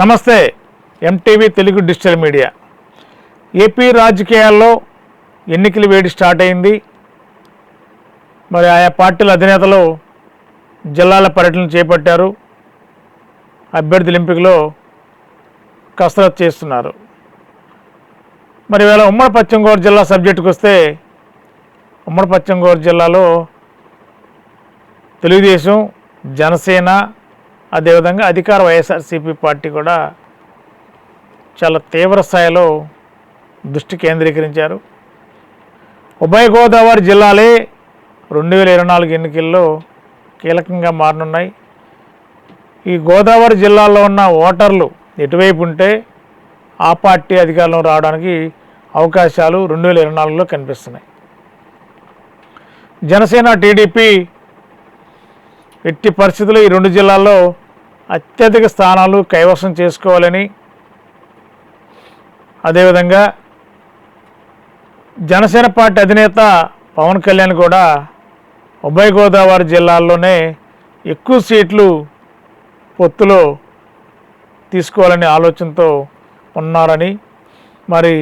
నమస్తే MTV Telugu digital media. AP రాజకీయాల్లో ఎన్నికల వేడి స్టార్ట్ అయింది. మరి ఆయా పార్టీల అధినేతలు జిల్లాల పర్యటన చేపట్టారు. అభ్యర్థుల ఎంపికలో కసరత్తు చేస్తున్నారు. మరి ఇవాళ ఉమ్మడి పశ్చిమ గోదావరి జిల్లా సబ్జెక్టుకు వస్తే ఉమ్మడి పశ్చిమ గోదావరి జిల్లాలో తెలుగుదేశం జనసేన అదేవిధంగా అధికార వైఎస్ఆర్సీపీ పార్టీ కూడా చాలా తీవ్ర స్థాయిలో దృష్టి కేంద్రీకరించారు. ఉభయ గోదావరి జిల్లాలే రెండు వేల ఇరవై నాలుగు ఎన్నికల్లో కీలకంగా మారనున్నాయి. ఈ గోదావరి జిల్లాలో ఉన్న ఓటర్లు ఎటువైపు ఉంటే ఆ పార్టీ అధికారంలో రావడానికి అవకాశాలు రెండు వేల ఇరవై నాలుగులో కనిపిస్తున్నాయి. జనసేన టీడీపీ ఎట్టి పరిస్థితుల్లో ఈ రెండు జిల్లాల్లో అత్యధిక స్థానాలు కైవసం చేసుకోవాలని అదేవిధంగా జనసేన పార్టీ అధినేత పవన్ కళ్యాణ్ కూడా ఉభయ గోదావరి జిల్లాల్లోనే ఎక్కువ సీట్లు పొత్తులో తీసుకోవాలనే ఆలోచనతో ఉన్నారని. మరి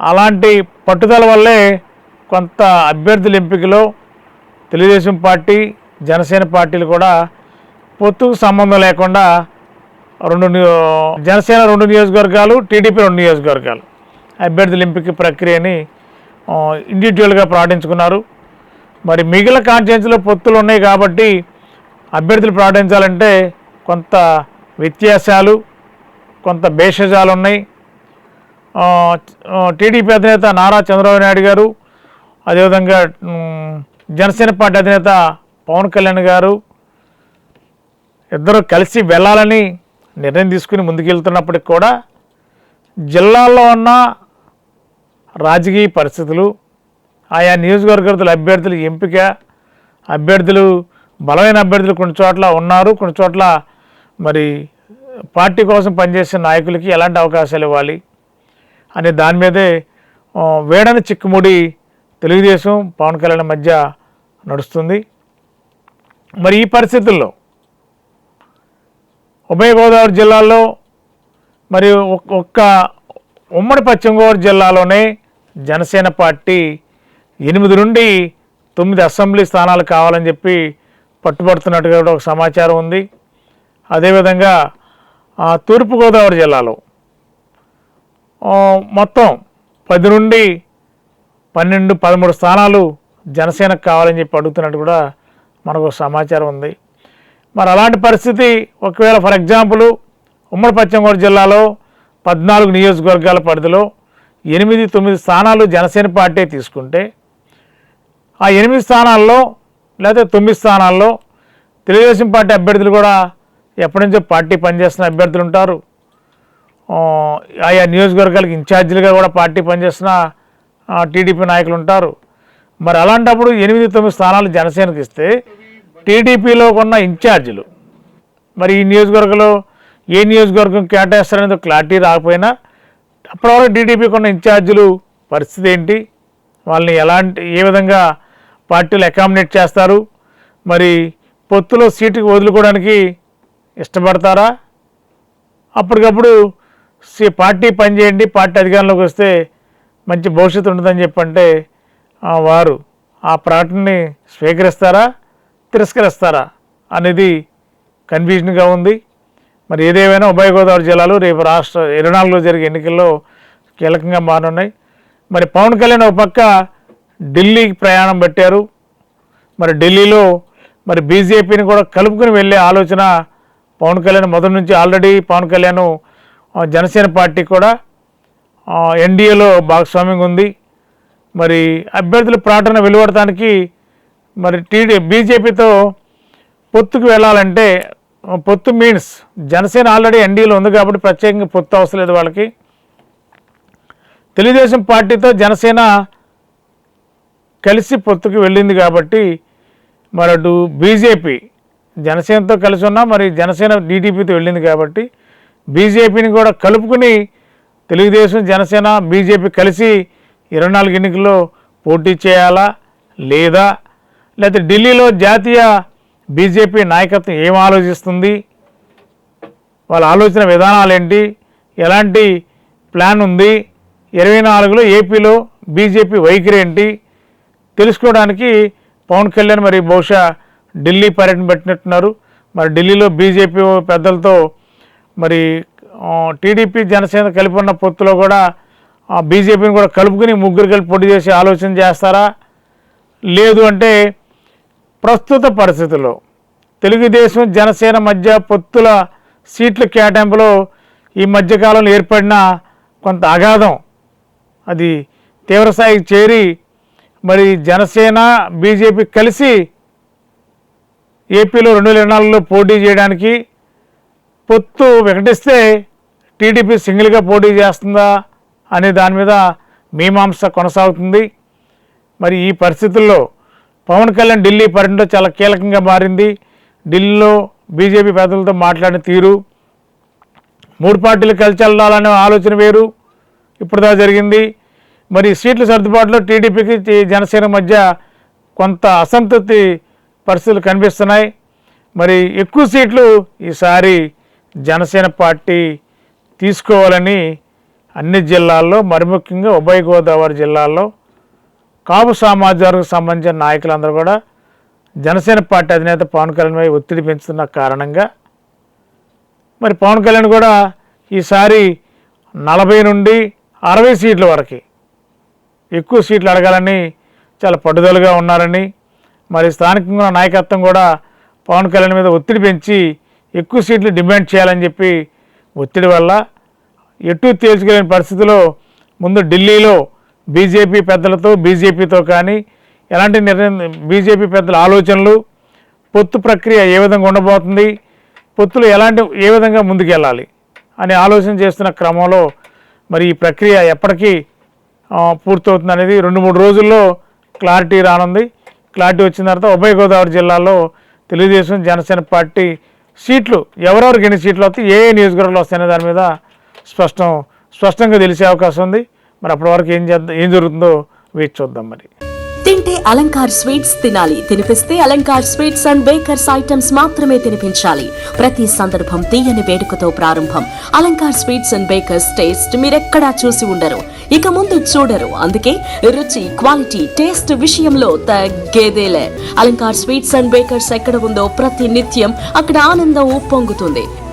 అలాంటి పట్టుదల వల్లే కొంత అభ్యర్థుల ఎంపికలో తెలుగుదేశం పార్టీ జనసేన పార్టీలు కూడా పొత్తుకు సంబంధం లేకుండా రెండు జనసేన రెండు నియోజకవర్గాలు టీడీపీ రెండు నియోజకవర్గాలు. అభ్యర్థుల ఎంపిక ప్రక్రియని ఇండివిజువల్గా ప్రకటించుకున్నారు మరి మిగిలిన కాన్స్టిట్యున్సీలో పొత్తులు ఉన్నాయి కాబట్టి అభ్యర్థులు ప్రకటించాలంటే కొంత వ్యత్యాసాలు కొంత భేషజాలు ఉన్నాయి. టీడీపీ అధినేత నారా చంద్రబాబు నాయుడు గారు అదేవిధంగా జనసేన పార్టీ అధినేత పవన్ కళ్యాణ్ గారు ఇద్దరు కలిసి వెళ్ళాలని నిర్ణయం తీసుకుని ముందుకెళ్తున్నప్పటికి కూడా జిల్లాల్లో ఉన్న రాజకీయ పరిస్థితులు ఆయా నియోజకవర్గాల అభ్యర్థుల ఎంపిక అభ్యర్థులు బలమైన అభ్యర్థులు కొన్ని చోట్ల ఉన్నారు కొన్ని చోట్ల మరి పార్టీ కోసం పనిచేసే నాయకులకి ఎలాంటి అవకాశాలు ఇవ్వాలి అనే దాని మీదే వేడని చిక్కుముడి తెలుగుదేశం పవన్ కళ్యాణ్ మధ్య నడుస్తుంది. మరి ఈ పరిస్థితుల్లో ఉభయ గోదావరి జిల్లాలో మరి ఒక్క ఉమ్మడి పశ్చిమ గోదావరి జిల్లాలోనే జనసేన పార్టీ ఎనిమిది నుండి తొమ్మిది అసెంబ్లీ స్థానాలు కావాలని చెప్పి పట్టుబడుతున్నట్టుగా కూడా ఒక సమాచారం ఉంది. అదేవిధంగా ఆ, తూర్పుగోదావరి జిల్లాలో మొత్తం పది నుండి పన్నెండు పదమూడు స్థానాలు జనసేనకు కావాలని చెప్పి అడుగుతున్నట్టు కూడా మనకు ఒక సమాచారం ఉంది. మరి అలాంటి పరిస్థితి ఒకవేళ ఫర్ ఎగ్జాంపుల్ ఉమ్మడి పశ్చిమ గోదావరి జిల్లాలో పద్నాలుగు నియోజకవర్గాల పరిధిలో ఎనిమిది తొమ్మిది స్థానాలు జనసేన పార్టీ తీసుకుంటే ఆ ఎనిమిది స్థానాల్లో లేకపోతే తొమ్మిది స్థానాల్లో తెలుగుదేశం పార్టీ అభ్యర్థులు కూడా ఎప్పటి నుంచో పార్టీ పనిచేస్తున్న అభ్యర్థులు ఉంటారు. ఆ, ఆయా నియోజకవర్గాలకు ఇన్ఛార్జీలుగా కూడా పార్టీ పనిచేస్తున్న టీడీపీ నాయకులు ఉంటారు. మరి అలాంటప్పుడు ఎనిమిది తొమ్మిది స్థానాలు జనసేనకి ఇస్తే టీడీపీలో ఉన్న ఇన్ఛార్జీలు మరి ఈ నియోజకవర్గంలో ఏ నియోజకవర్గం కేటాయిస్తారనేది క్లారిటీ రాకపోయినా అప్పటివరకు టీడీపీకి ఉన్న ఇన్ఛార్జీలు పరిస్థితి ఏంటి? వాళ్ళని ఎలాంటి ఏ విధంగా పార్టీలు అకామిడేట్ చేస్తారు? మరి పొత్తులో సీటుకి వదులుకోవడానికి ఇష్టపడతారా? అప్పటికప్పుడు సి పార్టీ పనిచేయండి పార్టీ అధికారంలోకి వస్తే మంచి భవిష్యత్తు ఉంటుందని చెప్పంటే వారు ఆ ప్రార్థనని స్వీకరిస్తారా తిరస్కరిస్తారా అనేది కన్ఫ్యూజన్గా ఉంది. మరి ఏదేమైనా ఉభయ గోదావరి జిల్లాలు రేపు రాష్ట్ర ఇరవై నాలుగులో జరిగే ఎన్నికల్లో కీలకంగా మారనున్నాయి. మరి పవన్ కళ్యాణ్ ఒక పక్క ఢిల్లీకి ప్రయాణం పెట్టారు. మరి ఢిల్లీలో మరి బీజేపీని కూడా కలుపుకుని వెళ్ళే ఆలోచన పవన్ కళ్యాణ్ మొదటి నుంచి ఆల్రెడీ పవన్ కళ్యాణ్ జనసేన పార్టీ కూడా ఎన్డీఏలో భాగస్వామ్యంగా ఉంది. మరి అభ్యర్థుల ప్రకటన వెలువడటానికి మరి టీడీ బీజేపీతో పొత్తుకు వెళ్ళాలంటే పొత్తు మీన్స్ జనసేన ఆల్రెడీ ఎన్డీఏలో ఉంది కాబట్టి ప్రత్యేకంగా పొత్తు అవసరం లేదు వాళ్ళకి. తెలుగుదేశం పార్టీతో జనసేన కలిసి పొత్తుకు వెళ్ళింది కాబట్టి మరి అటు బీజేపీ జనసేనతో కలిసి ఉన్నా మరి జనసేన టీడీపీతో వెళ్ళింది కాబట్టి బీజేపీని కూడా కలుపుకుని తెలుగుదేశం జనసేన బీజేపీ కలిసి ఇరవై నాలుగు ఎన్నికల్లో పోటీ చేయాలా లేదా? లేకపోతే ఢిల్లీలో జాతీయ బీజేపీ నాయకత్వం ఏం ఆలోచిస్తుంది? వాళ్ళ ఆలోచన విధానాలు ఏంటి? ఎలాంటి ప్లాన్ ఉంది? ఇరవై నాలుగులో ఏపీలో బీజేపీ వైఖరి ఏంటి? తెలుసుకోవడానికి పవన్ కళ్యాణ్ మరి బహుశా ఢిల్లీ పర్యటన పెట్టినట్టున్నారు. మరి ఢిల్లీలో బీజేపీ పెద్దలతో మరి టీడీపీ జనసేన కలిపి ఉన్న పొత్తులో కూడా ఆ, బీజేపీని కూడా కలుపుకుని ముగ్గురు కలిపి పోటీ చేసి ఆలోచన చేస్తారా? లేదు అంటే ప్రస్తుత పరిస్థితుల్లో తెలుగుదేశం జనసేన మధ్య పొత్తుల సీట్ల కేటాయింపులో ఈ మధ్యకాలంలో ఏర్పడిన కొంత అగాధం. అది తీవ్రస్థాయికి చేరి మరి జనసేన బీజేపీ కలిసి ఏపీలో రెండు వేల ఇరవై నాలుగులో పోటీ చేయడానికి పొత్తు వికటిస్తే టీడీపీ సింగిల్గా పోటీ చేస్తుందా? అనే దాని మీద మీమాంస కొనసాగుతుంది. మరి ఈ పరిస్థితుల్లో పవన్ కళ్యాణ్ ఢిల్లీ పర్యటనలో చాలా కీలకంగా మారింది. ఢిల్లీలో బీజేపీ పెద్దలతో మాట్లాడిన తీరు. మూడు పార్టీలు కలిసి వెళ్ళాలనే ఆలోచన వేరు. ఇప్పుడుదా జరిగింది. మరి సీట్ల సర్దుబాటులో టీడీపీకి జనసేన మధ్య కొంత అసంతృప్తి పరిస్థితులు కనిపిస్తున్నాయి. మరి ఎక్కువ సీట్లు ఈసారి జనసేన పార్టీ తీసుకోవాలని అన్ని జిల్లాల్లో మరి ముఖ్యంగా ఉభయ గోదావరి జిల్లాల్లో కాపు సామాజిక సంబంధించిన నాయకులందరూ కూడా జనసేన పార్టీ అధినేత పవన్ కళ్యాణ్ పై ఒత్తిడి పెంచుతున్న కారణంగా మరి పవన్ కళ్యాణ్ కూడా ఈసారి నలభై నుండి అరవై సీట్ల వరకు ఎక్కువ సీట్లు అడగాలని చాలా పట్టుదలగా ఉన్నారని మరి స్థానికంగా నాయకత్వం కూడా పవన్ కళ్యాణ్ మీద ఒత్తిడి పెంచి ఎక్కువ సీట్లు డిమాండ్ చేయాలని చెప్పి ఒత్తిడి వల్ల ఎటు తేల్చుకోలేని పరిస్థితిలో ముందు ఢిల్లీలో బీజేపీ పెద్దలతో బీజేపీతో కానీ ఎలాంటి నిర్ణయం బీజేపీ పెద్దల ఆలోచనలు పొత్తు ప్రక్రియ ఏ విధంగా ఉండబోతుంది పొత్తులు ఎలాంటి ఏ విధంగా ముందుకెళ్ళాలి అని ఆలోచన చేస్తున్న క్రమంలో మరి ఈ ప్రక్రియ ఎప్పటికీ పూర్తవుతుంది అనేది రెండు మూడు రోజుల్లో క్లారిటీ రానుంది. క్లారిటీ వచ్చిన తర్వాత ఉభయ గోదావరి జిల్లాలో తెలుగుదేశం జనసేన పార్టీ సీట్లు ఎవరెవరికి ఎన్ని సీట్లు వస్తాయి ఏ ఏ నియోజకవర్గాలు వస్తాయనే దాని మీద స్పష్టం స్పష్టంగా తెలిసే అవకాశం ఉంది. మరి అప్పటి వరకు ఏం చేద్దాం ఏం జరుగుతుందో వేచి చూద్దాం మరి. తింటే అలంకార్ స్వీట్స్ తినాలి. తినిపిస్తే Alankar sweets and bakers items మాత్రమే తినిపించాలి. ప్రతి సందర్భం తీయని వేడుకతో ప్రారంభం. Alankar sweets and bakers taste మీరెక్కడా చూసి ఉండరు. ఇక ముందు చూడరు. అందుకే రుచి క్వాలిటీ టేస్ట్ విషయంలో తగ్గేదేలే. అలంకార్ స్వీట్స్ అండ్ బేకర్స్ ఎక్కడ ఉందో ప్రతి నిత్యం అక్కడ ఆనందం ఉప్పొంగుతుంది.